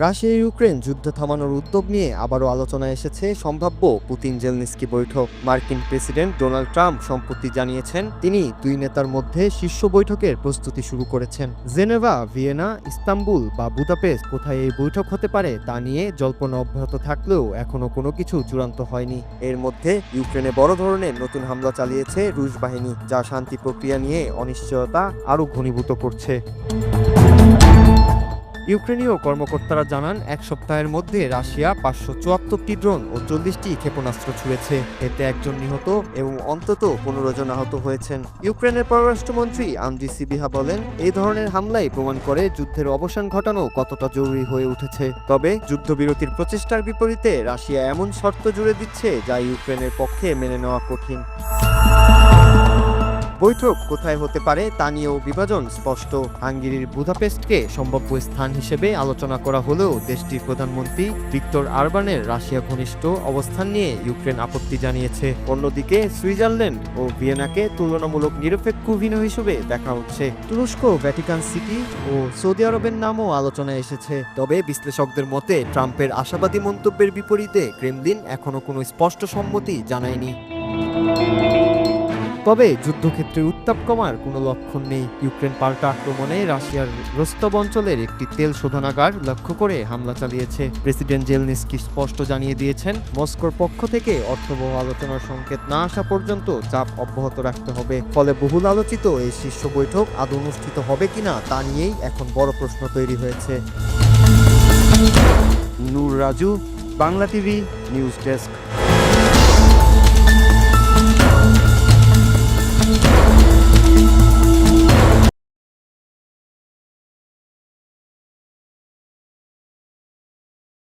Russia Ukraine যুদ্ধ থামানোর উদ্যোগ নিয়ে আবারও আলোচনায় এসেছে সম্ভাব্য পুতিন জেলনিস্কি বৈঠক। মার্কিন প্রেসিডেন্ট ডোনাল্ড ট্রাম্প সম্প্রতি জানিয়েছেন, তিনি দুই নেতার মধ্যে শীর্ষ বৈঠকের প্রস্তুতি শুরু করেছেন। জেনেভা, ভিয়েনা, ইস্তাম্বুল বা বুদাপেস্ট কোথায় এই বৈঠক হতে পারে তা নিয়ে জল্পনা অব্যাহত থাকলেও এখনও কোনো কিছু চূড়ান্ত হয়নি। এর মধ্যে ইউক্রেনে বড় ধরনের নতুন হামলা চালিয়েছে রুশ বাহিনী, যা শান্তি প্রক্রিয়া নিয়ে অনিশ্চয়তা আরও ঘনীভূত করছে। ইউক্রেনীয় কর্মকর্তারা জানান, এক সপ্তাহের মধ্যে রাশিয়া পাঁচশো চুয়াত্তরটি ড্রোন ও চল্লিশটি ক্ষেপণাস্ত্র ছুঁড়েছে এতে একজন নিহত এবং অন্তত পনেরো জন আহত হয়েছেন। ইউক্রেনের পররাষ্ট্রমন্ত্রী আন্দ্রি সিবিহা বলেন এই ধরনের হামলাই প্রমাণ করে যুদ্ধের অবসান ঘটানো কতটা জরুরি হয়ে উঠেছে। তবে যুদ্ধবিরতির প্রচেষ্টার বিপরীতে রাশিয়া এমন শর্ত জুড়ে দিচ্ছে যা ইউক্রেনের পক্ষে মেনে নেওয়া কঠিন। বৈঠক কোথায় হতে পারে তা নিয়েও বিভাজন স্পষ্ট। হাঙ্গেরির বুদাপেস্টকে সম্ভাব্য স্থান হিসেবে আলোচনা করা হলেও দেশটির প্রধানমন্ত্রী ভিক্টর আরবানের রাশিয়া ঘনিষ্ঠ অবস্থান নিয়ে ইউক্রেন আপত্তি জানিয়েছে। অন্যদিকে সুইজারল্যান্ড ও ভিয়েনাকে তুলনামূলক নিরপেক্ষ ভিন্ন হিসেবে দেখা হচ্ছে। তুরস্ক, ভ্যাটিকান সিটি ও সৌদি আরবের নামও আলোচনায় এসেছে। তবে বিশ্লেষকদের মতে, ট্রাম্পের আশাবাদী মন্তব্যের বিপরীতে ক্রেমলিন এখনও কোনো স্পষ্ট সম্মতি জানায়নি। তবে যুদ্ধক্ষেত্রে উত্তাপ কমার কোনো লক্ষণ নেই। ইউক্রেন পাল্টা আক্রমণে রাশিয়ার রোস্তব অঞ্চলের একটি তেল শোধনাগার লক্ষ্য করে হামলা চালিয়েছে। প্রেসিডেন্ট জেলনিস্কি স্পষ্ট জানিয়ে দিয়েছেন, মস্কোর পক্ষ থেকে অর্থবহ আলোচনার সংকেত না আসা পর্যন্ত চাপ অব্যাহত রাখতে হবে। ফলে বহুল আলোচিত এই শীর্ষ বৈঠক আদৌ অনুষ্ঠিত হবে কিনা তা নিয়েই এখন বড় প্রশ্ন তৈরি হয়েছে। Noor Raju, Bangla TV, news desk.